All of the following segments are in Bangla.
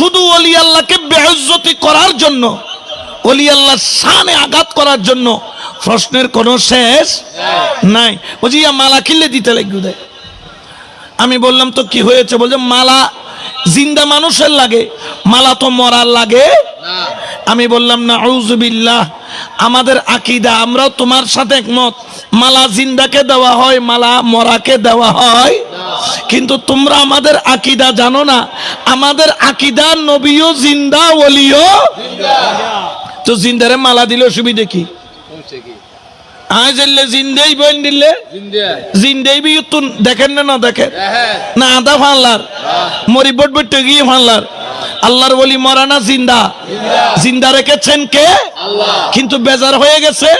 শুধু অলি আল্লাহকে বেহজ্জতি করার জন্য অলি আল্লাহ সানে আঘাত করার জন্য প্রশ্নের কোনো শেষ নাই। বলছি ইয়া মালা কিনলে দিতে লাগবে দেয় আমি বললাম তো কি হয়েছে? বলছে মালা জিন্দা মানুষের লাগে মালা তো মরার লাগে। আমি বললাম না আউজুবিল্লাহ আমাদের আকিদা আমরাও তোমার সাথে একমত। মালা জিন্দাকে দেওয়া হয় মালা মরাকে দেওয়া হয়। কিন্তু তোমরা আমাদের আকিদা জানো না। আমাদের আকিদা নবীও জিন্দা ওলিও তো জিন্দারে মালা দিলে অসুবিধে কি? জিন্দেই বইন দিলে। জিন্দেই বি দেখেন না না দেখেন? না আদা ফানলার মরিবট বট বট গিয়ে ফানলার আল্লাহর বলি মরা না জিন্দা। জিন্দা রেখেছেন কে? কিন্তু বেজার হয়ে গেছে?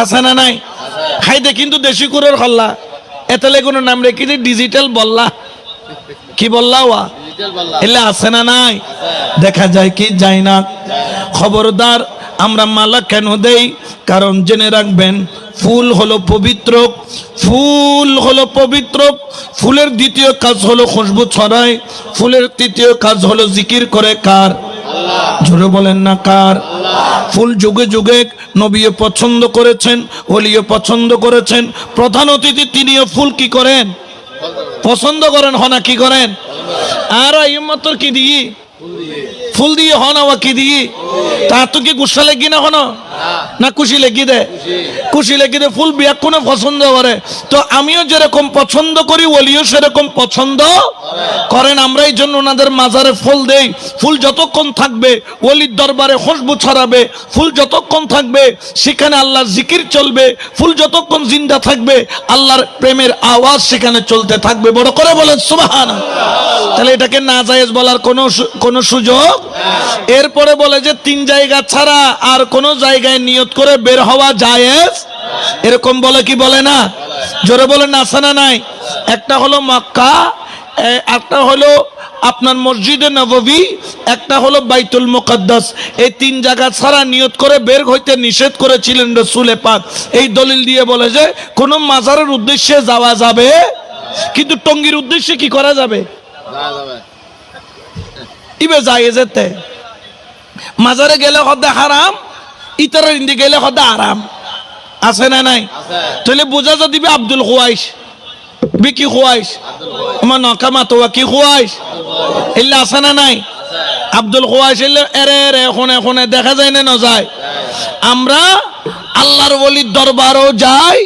আছে না নাই? খাইতে কিন্তু দেশি কুরের হল্লা এতলে কোনো নাম রেখে ডিজিটাল বললা। কি বললা ওয়া? এলে আছে না নাই? দেখা যায় কি যায় না। খবরদার আমরা মালা কেন দেই? কারণ জেনে রাখবেন ফুল হলো পবিত্র ফুল হলো পবিত্র ফুলের দ্বিতীয় কাজ হলো খুশবু ছড়ায় ফুলের তৃতীয় কাজ হলো জিকির করে কার? জোরে বলেন না কার? ফুল যুগে যুগে নবীও পছন্দ করেছেন ওলিও পছন্দ করেছেন। প্রধান অতিথি তিনিও ফুল কি করেন? পছন্দ করেন হনা কি করেন? আর আইমাত্র কি দিই ফুল দিয়ে। হন কি দিই তা তো কি গুসা কি না। হন না খুশি লেগি দে? খুশি। লেগি দে ফুল বিয়া কোনো পছন্দ করে? তো আমিও যেরকম পছন্দ করি ওলিও সেরকম পছন্দ করেন আমরা এই জন্য ওনাদের মাজারে ফুল দেই। ফুল যতক্ষণ থাকবে ওলির দরবারে খুশবু ছড়াবে। ফুল যতক্ষণ থাকবে সেখানে আল্লাহর জিকির চলবে। ফুল যতক্ষণ জিন্দা থাকবে আল্লাহর প্রেমের আওয়াজ সেখানে চলতে থাকবে। বড় করে বলেন সুবাহান তাহলে এটাকে না জায়েজ বলার কোনো কোনো সুযোগ? এরপরে বলে যে তিন জায়গা ছাড়া আর কোনো জায়গায় নিয়ত করে বের হওয়া জায়েজ? এরকম বলে কি বলে না? জোরে বলে না আছে নাই? একটা হলো মক্কা একটা হলো আপনার মসজিদে নববী, একটা হলো বাইতুল মুকদ্দাস। এই তিন জায়গা ছাড়া নিয়ত করে বের হইতে নিষেধ করেছিলেন রসুলে পাক। এই দলিল দিয়ে বলে যে, কোনো মাজারের উদ্দেশ্যে যাওয়া যাবে, কিন্তু টঙ্গির উদ্দেশ্যে কি করা যাবে? ইবে যায় যেতে মাজারে গেলে হদে হারাম ইতরের ইন্দি গেলে হদে আরাম। আছে না নাই? তাহলে বোঝা যা দিবে আব্দুল খুয়াইশ। বি কি খুয়াইশ? আমার নকামা তো কি খুয়াইশ? এলে আছে না নাই? আব্দুল খুয়াইশ এলে এরে এরে এখনে এখনে দেখা যায় না না যায়। আমরা আল্লাহর বলির দরবারও যাই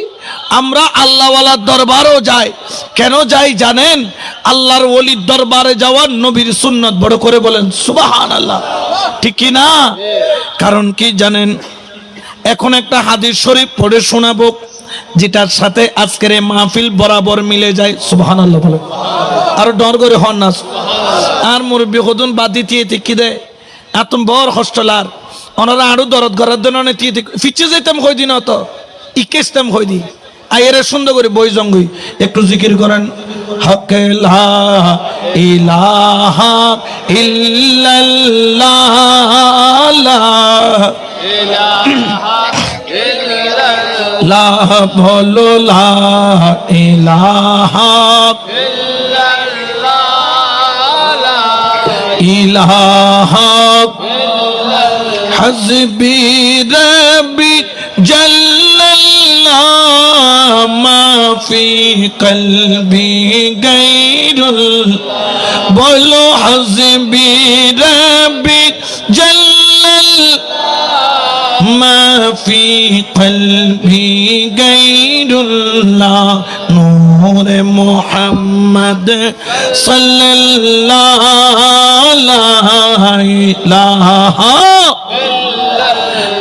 আমরা আল্লাহওয়ালার দরবারও যাই। কেন যাই জানেন? আল্লাহর ওলির দরবারে যাওয়ার নবীর সুন্নত বড় করে বলেন সুবাহান আল্লাহ ঠিক কি না? কারণ কি জানেন? এখন একটা হাদিস শরীফ পড়ে শোনাবো, যেটার সাথে আজকের মাহফিল বরাবর মিলে যায়। সুবাহান আল্লাহ বলে আর ডর করে হন না। আর মুরব্বী হদুন বাদ দিতে কি দেয়? এত বড় হস্টেলার। ওনারা আরও দরদ ঘরের জন্য ফিচে যেতাম কই দিন অত? ইকেস্তাম কই দি আয়ের সুন্দর করে বই জঙ্গি। একটু জিকির করেন হকেলা ইলাহা ইল্লাল্লাহ বলো লাহ হজবি রবি জল في قلبي غير ال- بولو حسبي ربي جل الله ما في قلبي غير الله نور محمد صلى الله لا إله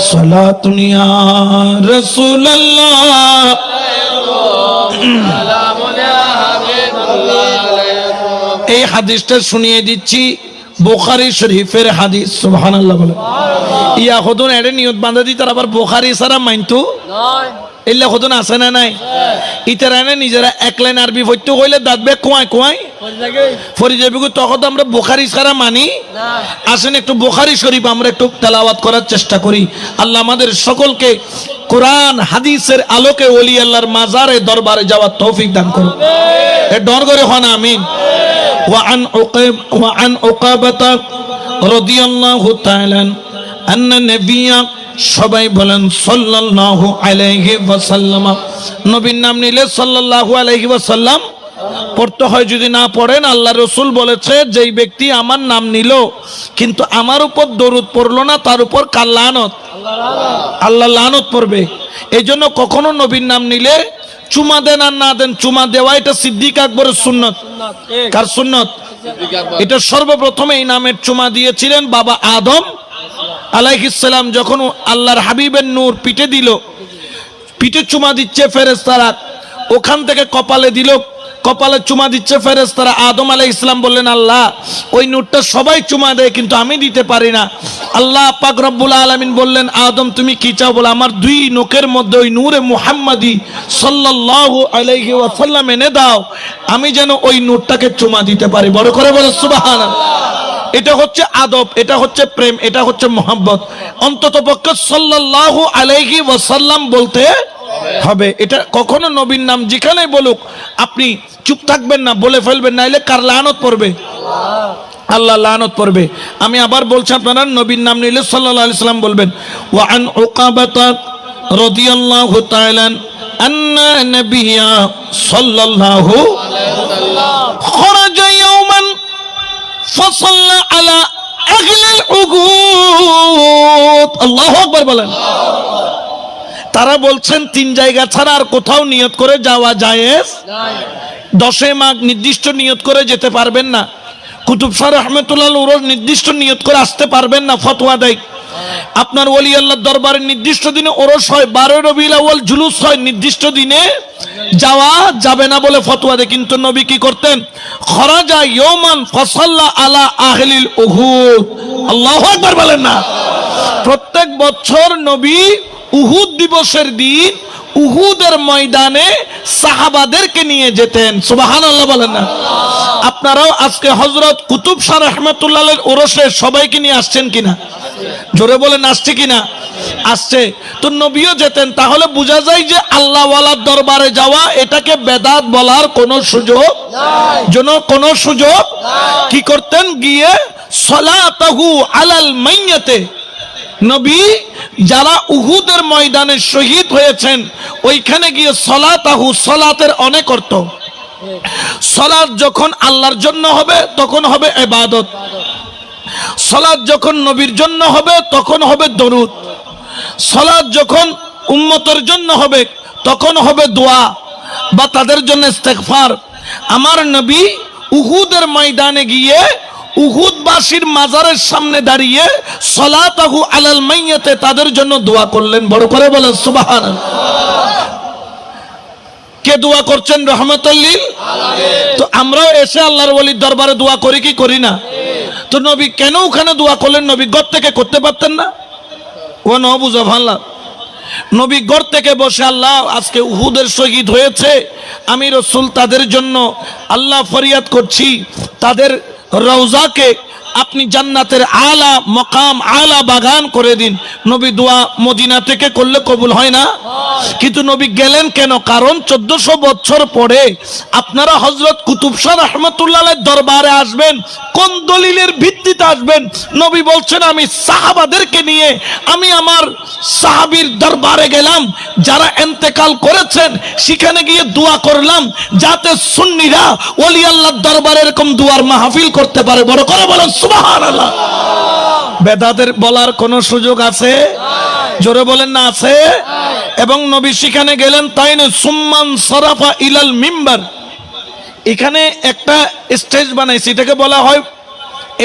হাই সালাতুনিয়া রাসূলুল্লাহ। এই হাদিসটা শুনিয়ে দিচ্ছি বোখারি শরীফের হাদিস সুবহানাল্লাহ বলে। ইয়া হদুন এড়ে নিয়ত বান্ধা দি তার আবার বোখারি সারা মাইনতু? এলে হদুন আছে না নাই? ইতারা এনে নিজেরা এক লাইন আরবি পড়তে কইলে দাঁতবে কোয়াই কোয়াই ফরি যাবি তখন তো আমরা বোখারি সারা মানি আসেন একটু বোখারি শরীফ আমরা একটু তেলাওয়াত করার চেষ্টা করি আল্লাহ আমাদের সকলকে কোরআন হাদিসের আলোকে ওলি আল্লাহর মাজারে দরবারে যাওয়ার তৌফিক দান করুন এ ডর করে হন আমিন وعن عقب وعن عقابة رضي الله تعالى أن النبي সবাই বলেন সাল্লাল্লাহু আলাইহি ওয়াসাল্লাম নবীর নাম নিলে সাল্লাল্লাহু আলাইহি ওয়াসাল্লাম পড়তে হয় যদি না পড়েন, আল্লাহ রসুল বলেছে, যেই ব্যক্তি আমার নাম নিল, কিন্তু আমার উপর দরুদ পড়ল না, তার উপর কার লানত? আল্লাহ লানত পড়বে। এই জন্য কখনো নবীর নাম নিলে চুমা দেন আর না দেন, চুমা দেওয়া এটা সিদ্দিক আকবরের সুন্নত। কার সুন্নত? এটা সর্বপ্রথম এই নামের চুমা দিয়েছিলেন বাবা আদম আলাইহিসসালাম যখন আল্লাহর হাবিবের নূর পিঠে দিল, পিঠে চুমা দিচ্ছে ফেরেস্তারা ওখান থেকে কপালে দিল কপালে চুমা দিচ্ছে ফেরেস তারা আদম আলাই ইসলাম বললেন, আল্লাহ, ওই নূরটা সবাই চুমা দেয়, কিন্তু আমি দিতে পারি না। আল্লাহ পাক রব্বুল আলমিন বললেন, আদম, তুমি কি চাও? বলে, আমার দুই নোকের মধ্যে ওই নূরে মুহাম্মাদি সাল্লাহ আলাইহি ওয়াসাল্লাম এনে দাও, আমি যেন ওই নূরটাকে চুমা দিতে পারি। বড় করে বলে সুবহানাল্লাহ। এটা হচ্ছে আদব, এটা হচ্ছে প্রেম, এটা হচ্ছে মোহাম্মত অন্তত পক্ষে সাল্লাল্লাহু আলাইহি ওয়াসাল্লাম বলতে হবে। এটা কখনো নবীর নাম যেখানেই বলুক, আপনি চুপ থাকবেন না, বলে ফেলবেন না এলে কার লানত পড়বে? আল্লাহ লানত পড়বে। আমি আবার বলছি, আপনারা নবীর নাম নিলে সাল্লাল্লাহু আলাইহি সাল্লাম বলবেন, ওয়া আন উকাবাতা রাদিয়াল্লাহু তাআলা আন্না নাবিয়্যা সাল্লাল্লাহু ইয়াওমান বলেন। তারা বলছেন, তিন জায়গা ছাড়া আর কোথাও নিয়ত করে যাওয়া যায় দশে মাঘ নির্দিষ্ট নিয়ত করে যেতে পারবেন না। কুতুবসার আহমেদুল্লাহ নির্দিষ্ট নিয়ত করে আসতে পারবেন না, ফতোয়া দেয়। আপনার ওলি আল্লাহর দরবারে নির্দিষ্ট দিনে ওরস হয় বারো আউয়াল, জুলুস হয়, নির্দিষ্ট দিনে যাওয়া যাবে না বলে ফতোয়া দেয়। কিন্তু নবী কি করতেন? খরাজা ইয়মান ফসাল্লা আলা আহলিল উহুদ। আল্লাহু আকবার বলেন না। প্রত্যেক বছর নবী উহুদ দিবসের দিন উহুদের ময়দানে সাহাবাদেরকে নিয়ে যেতেন। সুবাহান আল্লাহ বলেন না। আপনারাও আজকে হজরত কুতুব শাহ রহমতুল্লাহ ওরসে সবাইকে নিয়ে আসছেন কিনা? জোরে বলেন আসছে কিনা? আসছে। তো নবীও যেতেন তাহলে বোঝা যায় যে আল্লাহওয়ালার দরবারে যাওয়া এটাকে বেদাত বলার কোনো সুযোগ যেন কোনো সুযোগ কি করতেন? গিয়ে সলাতাহু আলাল মাইয়াতে। নবী যারা উহুদের ময়দানে শহীদ হয়েছেন ওইখানে গিয়ে সলাতাহু সলাতের অনেক অর্থ। সলাৎ যখন আল্লাহর জন্য হবে তখন হবে এবাদত। সলাৎ যখন নবীর জন্য হবে, তখন হবে দরুদ। সলাৎ যখন উম্মতের জন্য হবে, তখন হবে দোয়া বা তাদের জন্য ইস্তেগফার। আমার নবী উহুদের ময়দানে গিয়ে উহুদবাসীর মাজারের সামনে দাঁড়িয়ে সলাতাহু আলাল মাইয়াতে তাদের জন্য দোয়া করলেন। বড় করে বলেন সুবাহান কে দোয়া করছেন রহমতুল্লিল তো আমরাও এসে আল্লাহর ওলির দরবারে দোয়া করি কি করি না? তো নবী কেন ওখানে দোয়া করলেন? নবী গর থেকে করতে পারতেন না? ও ন ভালো ভাল্লা। নবী গড় থেকে বসে আল্লাহ আজকে উহুদের শহীদ হয়েছে। আমি রসুল তাদের জন্য আল্লাহ ফরিয়াদ করছি। তাদের রওজাকে আপনি জান্নাতের আলা, মকাম, আলা বাগান করে দিন। নবী দোয়া মদিনা থেকে করলে কবুল হয় না? কিন্তু নবী গেলেন কেন? কারণ চোদ্দশো বছর পরে আপনারা হজরত কুতুব শাহ রহমতুল্লাহ দরবারে আসবেন, কোন দলিলের ভিত্তিতে আসবেন? নবী বলছেন, আমি সাহাবাদেরকে নিয়ে, আমি আমার সাহাবীর দরবারে গেলাম, যারা এন্তেকাল করেছেন, সেখানে গিয়ে দোয়া করলাম, যাতে সুন্নিরা ওলি দরবারে এরকম দুয়ার মাহফিল করতে পারে। বড় করে বলেন বেদাদের বলার কোনো সুযোগ আছে? জোরে বলেন না আছে? এবং নবী সেখানে গেলেন তাই না সুম্মান সরাফা ইলাল মিম্বার। এখানে একটা স্টেজ বানাইছে এটাকে বলা হয়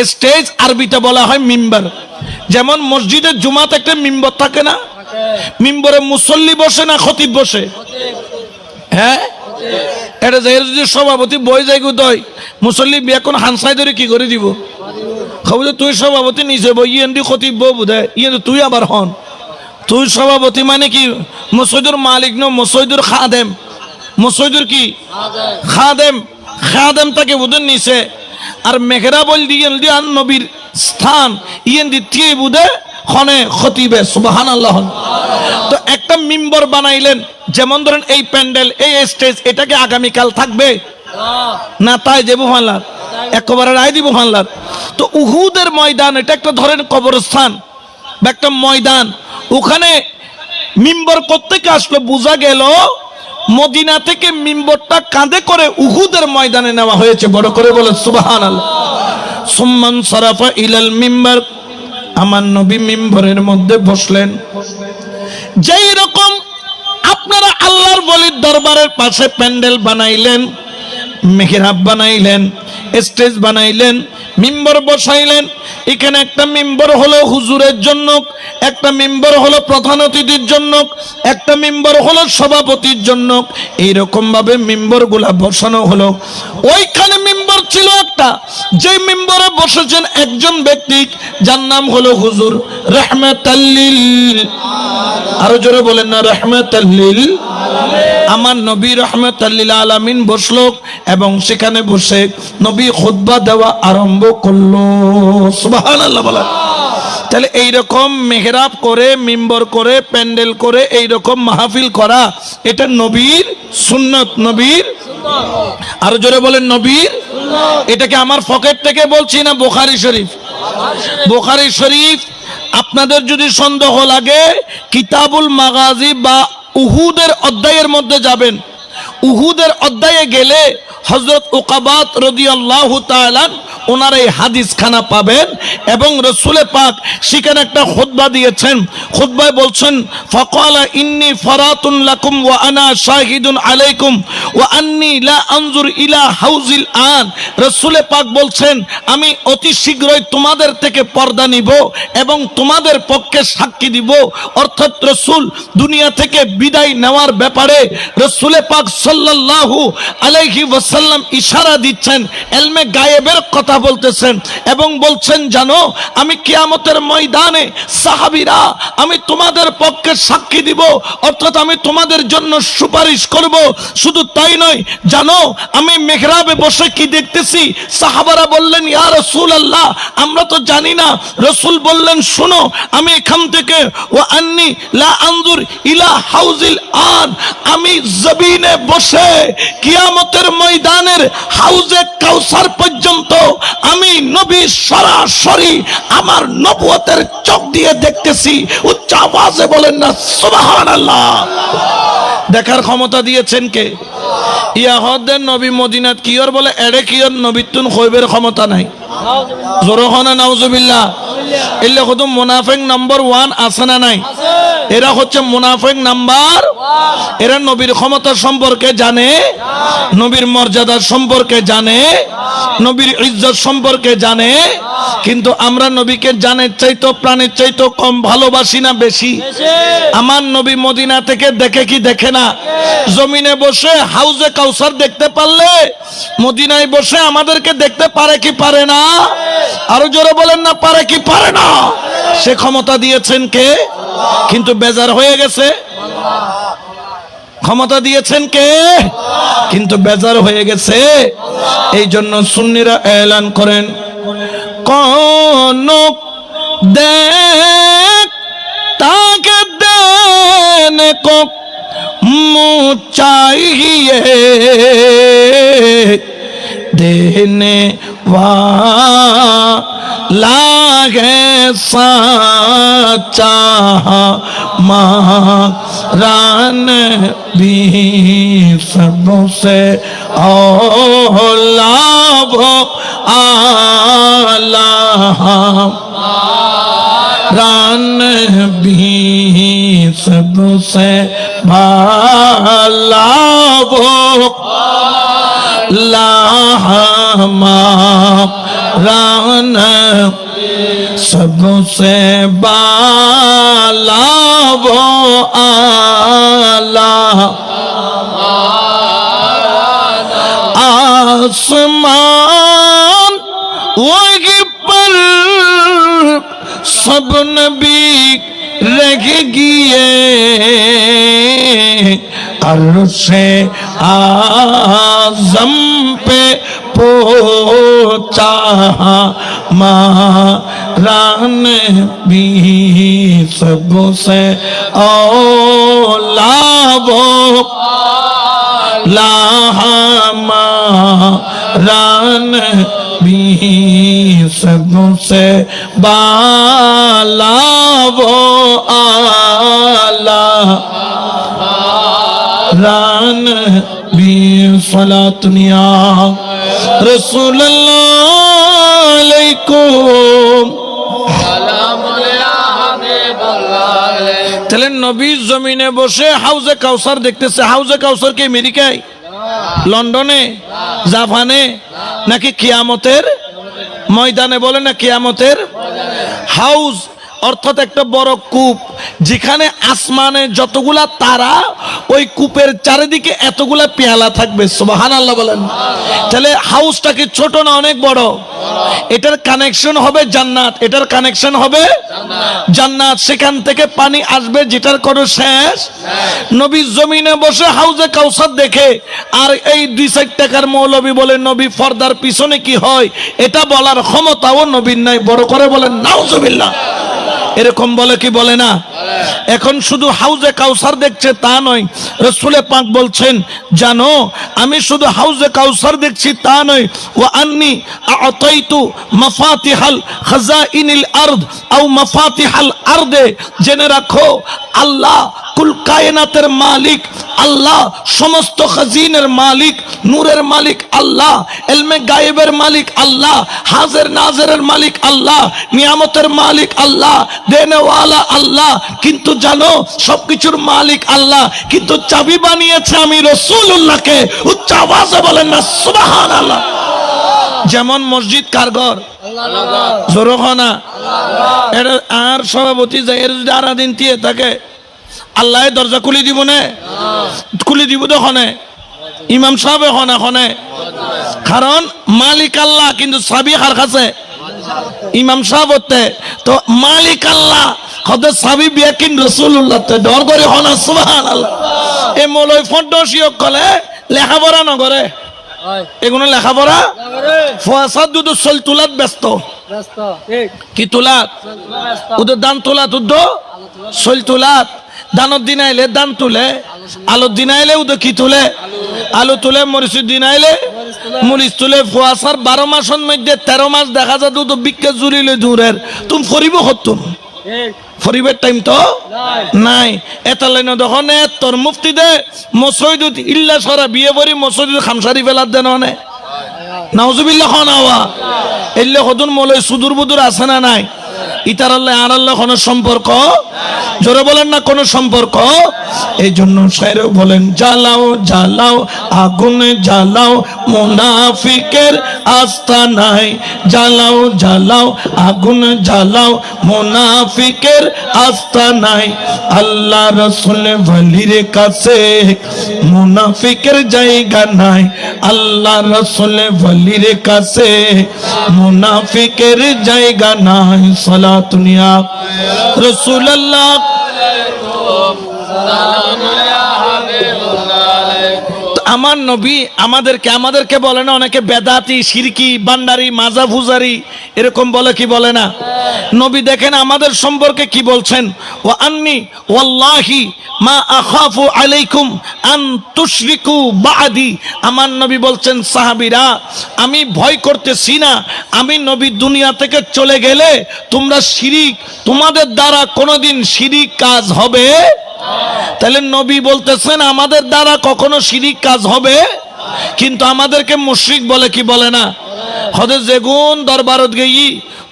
স্টেজ আরবিতে বলা হয় মিম্বার। যেমন মসজিদের জুমাতে একটা মিম্বর থাকে না? মিম্বরে মুসল্লি বসে না খতিব বসে? হ্যাঁ? এটা যাই যদি সভাপতি বই যাই দয়, মুসল্লি এখন হানসাই ধরে কি করে দিব? খবর তুই সভাপতি নিচে বই ইয়েন দি খতিব বুধে ইয়ে তুই আবার হন। তুই সভাপতি মানে কি? মসজিদুর মালিক ন, মসজিদুর খাদেম। মসজিদুর কি? খাদেম। খাদেম তাকে বুধের নিচে আর মেঘরা বল দিয়ে নবীর স্থান, ইয়েন দি তি বুধে খনে খতিবে সুবাহান আল্লাহ তো একটা মিম্বর বানাইলেন, যেমন ধরেন এই প্যান্ডেল, এই স্টেজ, এটাকে আগামীকাল থাকবে? না, তাই যে বুহানলার একেবারে রায় দিব হানলার তো উহুদের ময়দান, এটা একটা ধরেন কবরস্থান, বা একটা ময়দান। ওখানে মিম্বর কোত্থেকে আসলো, বোঝা গেল, মদিনা থেকে মিম্বরটা কাঁধে করে উহুদের ময়দানে নেওয়া হয়েছে। বড় করে বলে সুবাহান সুম্মান সরাফা ইলাল মিম্বার আমার নবী মিম্বরের মধ্যে বসলেন। যেই রকম আপনারা আল্লাহর বলির দরবারের পাশে প্যান্ডেল বানাইলেন, মেহরাব বানাইলেন, স্টেজ বানাইলেন, মিম্বর বসাইলেন, এখানে একটা মেম্বর হলো হুজুরের জন্য, একটা মেম্বর হলো প্রধান অতিথির জন্য, একটা মেম্বর হলো সভাপতির জন্য। এইরকম ভাবে মেম্বরগুলা বসানো হলো। ওইখানে ছিল একটা। যে মেম্বরে বসেছেন একজন ব্যক্তি, যার নাম হলো হুজুর রহমাতাল্লিল। আরও জোরে বলেন না, রহমাতাল্লিল। আমার নবী রহমতাল্লিল আলামিন বসল এবং সেখানে বসে নবী খুতবা দেওয়া আরম্ভ করল। তাহলে এইরকম মেহরাব করে, মিম্বর করে, প্যান্ডেল করে, এইরকম মাহফিল করা, এটা নবীর সুন্নত, নবীর আরও জোরে বলেন নবীর এটাকে আমার থেকে বলছি না, বোখারি শরীফ? বোখারি শরীফ, আপনাদের যদি সন্দেহ লাগে, কিতাবুল মাগাজি বা উহুদের অধ্যায়ের মধ্যে যাবেন। উহুদের অধ্যায়ে গেলে হজরত ওকাবাত রদি আল্লাহ ওনার এই হাদিস খানা পাবেন এবং রসুলে পাক সেখানে একটা খুতবা দিয়েছেন। খুতবায় বলছেন, ফকালা ইন্নি ফরাতুন লাকুম ওয়া আনা শাহিদুন আলাইকুম ওয়া আন্নি লা আনজুর ইলা হাউজিল আন। রসুলে পাক বলছেন, আমি অতি শীঘ্রই তোমাদের থেকে পর্দা নিব এবং তোমাদের পক্ষে সাক্ষী দিব। অর্থাৎ রসুল দুনিয়া থেকে বিদায় নেওয়ার ব্যাপারে রসুলে পাক সাল্লাল্লাহু আলাইহি ওয়াসাল্লাম ইশারা দিচ্ছেন, এলমে গায়েবের কথা বলতেছেন এবং বলছেন, জানো, আমি কিয়ামতের ময়দানে সাহাবীরা, আমি তোমাদের পক্ষে সাক্ষী দিব, অর্থাৎ আমি তোমাদের জন্য সুপারিশ করব। শুধু তাই নয়, জানো, আমি মেহরাবে বসে কি দেখতেছি? সাহাবারা বললেন, ইয়া রসুল আল্লাহ আমরা তো জানি না। রসুল বললেন, শোনো, আমি এখান থেকে ও আন্নি লা আনজুর ইলা হাউজিল আন। আমি জমিনে বসে কিয়ামতের ময়দানের হাউজে কাউসার পর্যন্ত আমি নবী সরাসরি আমার নবুয়তের চোখ দিয়ে দেখতেছি, উচ্চ আওয়াজে বলেন না, সুবহানাল্লাহ। দেখার ক্ষমতা দিয়েছেন কে? ইয়াহদের নবী মদিনাত কিয়র বলে, এড়ে কিয়র নবীতুন হইবের ক্ষমতা নাই? জোরখানা নাউজুবিল্লাহ। এলে শুধু মুনাফেক নম্বর ওয়ান আছে না নাই? এরা হচ্ছে মুনাফেক নাম্বার এরা নবীর ক্ষমতা সম্পর্কে জানে নবীর মর্যাদা সম্পর্কে জানে নবীর ইজ্জত সম্পর্কে জানে। কিন্তু আমরা নবীকে জানের চাইতো প্রাণের চাইতো কম ভালোবাসি না বেশি। আমার নবী মদিনা থেকে দেখে কি দেখে না? জমিনে বসে হাউজে কাউসার দেখতে পারলে মদিনায় বসে আমাদেরকে দেখতে পারে কি পারে না? আরও জোরে বলেন না পারে কি পারে না? সে ক্ষমতা দিয়েছেন কে? কিন্তু বেজার হয়ে গেছে। ক্ষমতা দিয়েছেন কে? কিন্তু বেজার হয়ে গেছে। এই জন্য সুন্নিরা এলান করেন। কোন দেখ, তাকে দেন لاگے ساچا ران بھی سب سے اولا بھو آلہ ران بھی سب سے بھالا لاہ ماں ران سب سے بالا، وہ آلہ۔ آسمان وہی پر سب نبی رہ گئے۔ عرش آزم پہ پوچا مارا بھی سب سے اولا وہ لا ہمارا بھی سب سے بالا وہ آلا ران بھی فلا دنیا۔ রসুল আলাইকুম। তাহলে নবীর জমিনে বসে হাউজে কাউসার দেখতেছে। হাউজে কাউসার কি আমেরিকায়? লন্ডনে? জাপানে? নাকি কিয়ামতের ময়দানে বলে না কিয়ামতের? হাউস অর্থাৎ একটা বড় কূপ, যেখানে আসমানে যতগুলা তারা, ওই কূপের চারিদিকে এতগুলা পেয়ালা থাকবে। সুবাহান আল্লাহ বলেন। তাহলে হাউসটা কি ছোট না অনেক বড়? এটার কানেকশন হবে জান্নাত। এটার কানেকশন হবে জান্নাত। সেখান থেকে পানি আসবে, যেটার কোনো শেষ নবী জমিনে বসে হাউজে কাউসার দেখে, আর এই দুই চার টাকার মৌলবি বলে, নবী, ফর্দার পিছনে কি হয়? এটা বলার ক্ষমতাও নবীর নাই। বড় করে বলেন, নাউজুবিল্লাহ। এরকম বলে কি বলে না? এখন শুধু হাউজে কাউসার দেখছে তা নয়। রসুলে পাক বলছেন জানো আমি শুধু হাউজে কাউসার দেখছি তা নয়। ও আন্নি আতাইতু মাফাতিহাল খাজাইনিল আরদ আও মাফাতিহাল আর্দে। জেনে রাখো আল্লাহ কুল কায়নাতের মালিক আল্লাহ সমস্ত খাজিনের মালিক নূরের মালিক আল্লাহ এলমে গায়েবের মালিক আল্লাহ হাজের নাজেরের মালিক আল্লাহ নিয়ামতের মালিক আল্লাহ দেনেওয়ালা আল্লাহ। কিন্তু জানো সবকিছুর মালিক আল্লাহ। কিন্তু চাবি বানিয়েছে আমি রসুল্লাহকে উচ্চ আওয়াজে বলেন না সুবাহান আল্লাহ যেমন মসজিদ কারগর জোরখানা। এটা আর সভাপতি যায় এর যদি আর দিন দিয়ে থাকে আল্লাহ দরজা খুলি দিব না? খুলি দিব দোকানে ইমাম সাহেব এখন এখনে। কারণ মালিক আল্লাহ কিন্তু সাবি কার কাছে? ইমাম সাহেব হতে তো মালিক আল্লাহ হতে সাবি বিয়া কিন রসুল্লাহ ডর করে হনা সুবাহান আল্লাহ মলই কলে লেখাপড়া নগরে এগুলো লেখাপড়া? ফসাদ দুটো চল তোলাত ব্যস্ত। কি তোলাত? ওদের দান উদ্ধ চল তোলাত। দানত দিন আইলে দান তুলে, আলুর দিন আইলে উদো কি তুলে, আলু তুলে, মরিচুর দিন আইলে মরিচ তুলে ফুয়াশার বারো মাসের মধ্যে তেরো মাস দেখা যায় দুটো বিক্ষে জুড়িলে দূরের। তুমি ফরিব হতুম ফরিবের টাইম তো নাই। এটা লাইন দেখুন তোর মুফতি দে মসজিদ ইল্লা সরা বিয়ে করি মসজিদ খামসারি ফেলার দেন মানে নাউজুবিল্লাহ খন আওয়া। এলে হদুন মলই সুদূর বুদুর আছে না নাই? ইতার আল্লাহ, আর আল্লাহ কোনো সম্পর্ক? জোরে বলেন না কোনো সম্পর্ক? এই জন্য স্যার বলেন, জ্বালাও জ্বালাও, আগুন জ্বালাও, মুনাফিকের আস্থা নাই। জ্বালাও জ্বালাও, আগুন জ্বালাও, মুনাফিকের আস্থা নাই। আল্লাহ রসুল ভলির কাছে মুনাফিকের জায়গা নাই। আল্লাহ রসুল ভলির কাছে মুনাফিকের জায়গা নাই। সালাতুনিয়া রসুল্লাহ আমার নবী আমাদেরকে আমাদেরকে বলে না, অনেকে বেদাতি, সিরকি, বান্ডারি মাজা ফুজারি এরকম বলে কি বলে না? নবী দেখেন আমাদের সম্পর্কে কি বলছেন? ও আন্নি ওয়াল্লাহি মা আখাফু আলাইকুম আন তুশরিকু বাদি। আমার নবী বলছেন, সাহাবীরা, আমি ভয় করতেছি না। আমি নবী দুনিয়া থেকে চলে গেলে তোমরা শিরিক, তোমাদের দ্বারা কোনোদিন শিরিক কাজ হবে তাহলে নবী বলতেছেন, আমাদের দ্বারা কখনো শিরিক কাজ হবে? কিন্তু আমাদেরকে মুশ্রিক বলে কি বলে না? হদে যেগুন দরবারত গেই,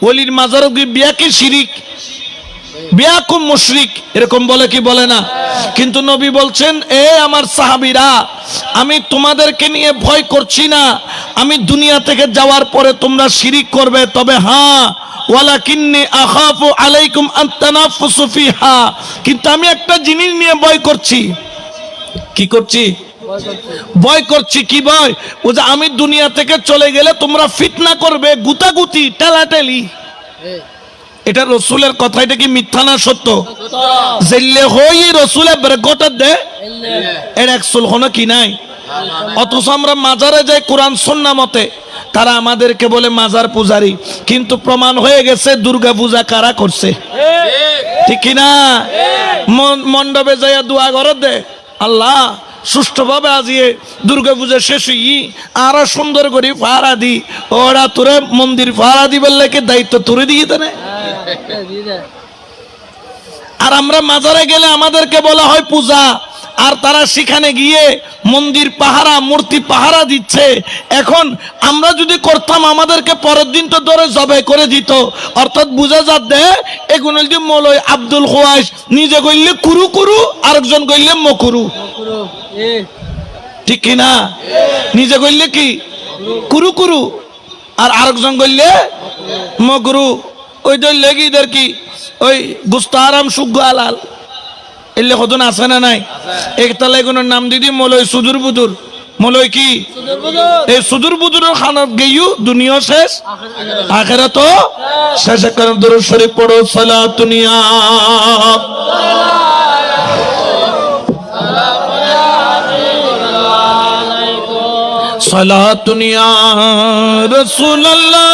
ওলির মাজারত গিয়ে বিয়াকে শিরিক বিয়া কুম মুশরিক, এরকম বলে কি বলে না? কিন্তু নবী বলছেন, এ আমার সাহাবীরা, আমি তোমাদেরকে নিয়ে ভয় করছি না। আমি দুনিয়া থেকে যাওয়ার পরে তোমরা শিরিক করবে। তবে হ্যাঁ আমি একটা জিনিস নিয়ে ভয় করছি। কি করছি? ভয় করছি, কি ভয়? ও যে আমি দুনিয়া থেকে চলে গেলে তোমরা ফিতনা করবে, গুতাগুতি, টেলাটেলি। এটা রসুলের কথা, এটা কি মিথ্যা না সত্য? জেল্লে হই রসুলের বেরকটা দে। এর এক সুল হনো কি নাই? অথচ আমরা মাজারে যাই কোরআন সন্না মতে, তারা আমাদেরকে বলে মাজার পূজারি। কিন্তু প্রমাণ হয়ে গেছে দুর্গা পূজা কারা করছে? ঠিক কিনা মণ্ডপে যাইয়া দোয়া ঘর দে। আল্লাহ, সুষ্ঠুভাবে আজিয়ে দুর্গা পূজা শেষ হই, আর সুন্দর করে ফাড়া দি। ওরা তোরে মন্দির ফাড়া দিবার লেগে দায়িত্ব তোরে দিয়ে দেনে। আর আমরা মাজারে গেলে আমাদেরকে বলা হয় পূজা। আর তারা সেখানে গিয়ে মন্দির পাহারা, মূর্তি পাহারা দিচ্ছে। এখন আমরা যদি করতাম, আমাদেরকে পরের দিন তো ধরে জবে করে দিত। অর্থাৎ বুঝা যাচ্ছে, এগুলো যে মলয় আব্দুল খোয়াস নিজে কইলে কুরু কুরু, আরেকজন কইলে মকুরু। ঠিক কি না? নিজে কইলে কি? কুরু কুরু, আর আরেকজন কইলে মকুরু ওই তো লেগিদের কি? ওই গুস্তারাম সুগ্গ আলাল। এলে কতন আছে না নাই? একতলায় কোন নাম দিদি মলয় সুদূর বুদুর। মলয় কি? এই সুদূর বুদুরের খানত গেইও দুনিয়া শেষ আখেরা তো শেষ কারণ দূর শরীফ পড়ো সালা দুনিয়া সালা দুনিয়া রসুল্লাহ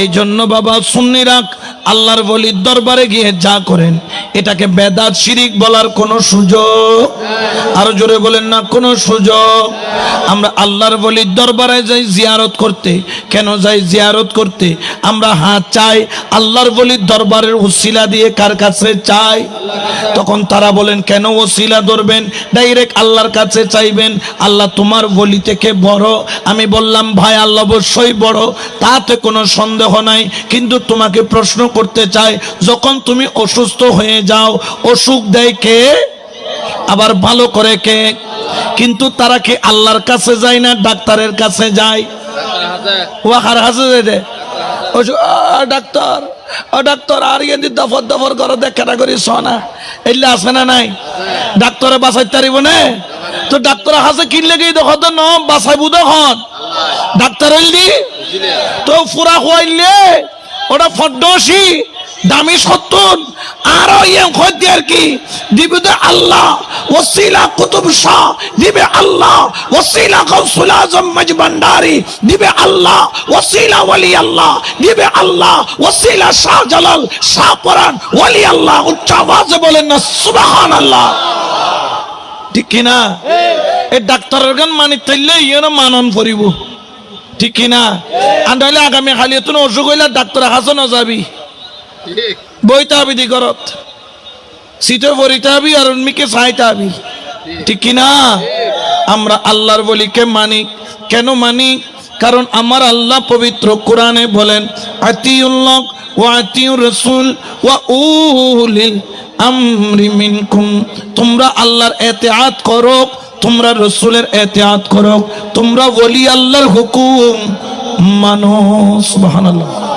এই জন্য বাবা সুন্নি রাখ আল্লাহর বলির দরবারে গিয়ে যা করেন, এটাকে বেদাত শিরিক বলার কোনো সুযোগ আরও জোরে বলেন না, কোনো সুযোগ। আমরা আল্লাহর বলির দরবারে যাই জিয়ারত করতে। কেন যাই জিয়ারত করতে? আমরা হাত চাই আল্লাহর বলির দরবারের উসিলা দিয়ে কার কাছে চাই? তখন তারা বলেন কেন ওসিলা ধরবেন? ডাইরেক্ট আল্লাহর কাছে চাইবেন। আল্লাহ তোমার বলি থেকে বড়। আমি বললাম ভাই আল্লাহ অবশ্যই বড়। তাতে কোনো সন্দেহ নাই। কিন্তু তোমাকে প্রশ্ন করতে চাই যখন তুমি অসুস্থ হয়ে যাও অসুখ দেয় কে? আবার ভালো করে কে? কিন্তু তারা কি আল্লাহর কাছে যায় না ডাক্তারের কাছে যায়? ও যে, আ, ডাক্তার। ও ডাক্তার, আর ইয়ে দি দফর দফর করে দেখা করি সোনা এলে আছে না নাই? ডাক্তারে বাঁচাইতে পারিব না? তো ডাক্তার হাসে কিনলে গিয়ে দেখো তো ন বাঁচাইবো দেখন ডাক্তার হইলি তো ফুরা হইলে ওটা ফড্ডসি। দামি সত্তর আর খদ্দি আর কি দিবে আল্লাহ ওসিলা কুতুব শাহ দিবে আল্লাহ ওসিলা গৌসুল আজম মজবান্ডারি দিবে আল্লাহ ওসিলা ওয়ালি আল্লাহ দিবে আল্লাহ ওসিলা শাহ জালাল শাহ পরান ওয়ালি আল্লাহ উচ্চ আওয়াজে বলেন না সুবহান আল্লাহ ঠিক। কিনা এই ডাক্তারের গান মানি তাইলে ইয়ে মানন পড়িব ঠিক কিনা আন্দাইলে আগামী খালি তুমি অসুখ হইলে ডাক্তার হাসন যাবি। বইতে হবি দি ঘরত সিটে বরিতে হবি আর উন্মিকে চাইতে হবি ঠিক কিনা? আমরা আল্লাহর বলিকে মানি। কেন মানি? কারণ আমার আল্লাহ পবিত্র কোরআনে বলেন আতিউল্লাহ ওয়া আতিউর রাসূল ওয়া উলিল আমরি মিনকুম। তোমরা আল্লাহর এতেআত করো, তোমরা রসুলের এতেআত করো, তোমরা ওলি আল্লাহর হুকুম মানো, সুবহানাল্লাহ।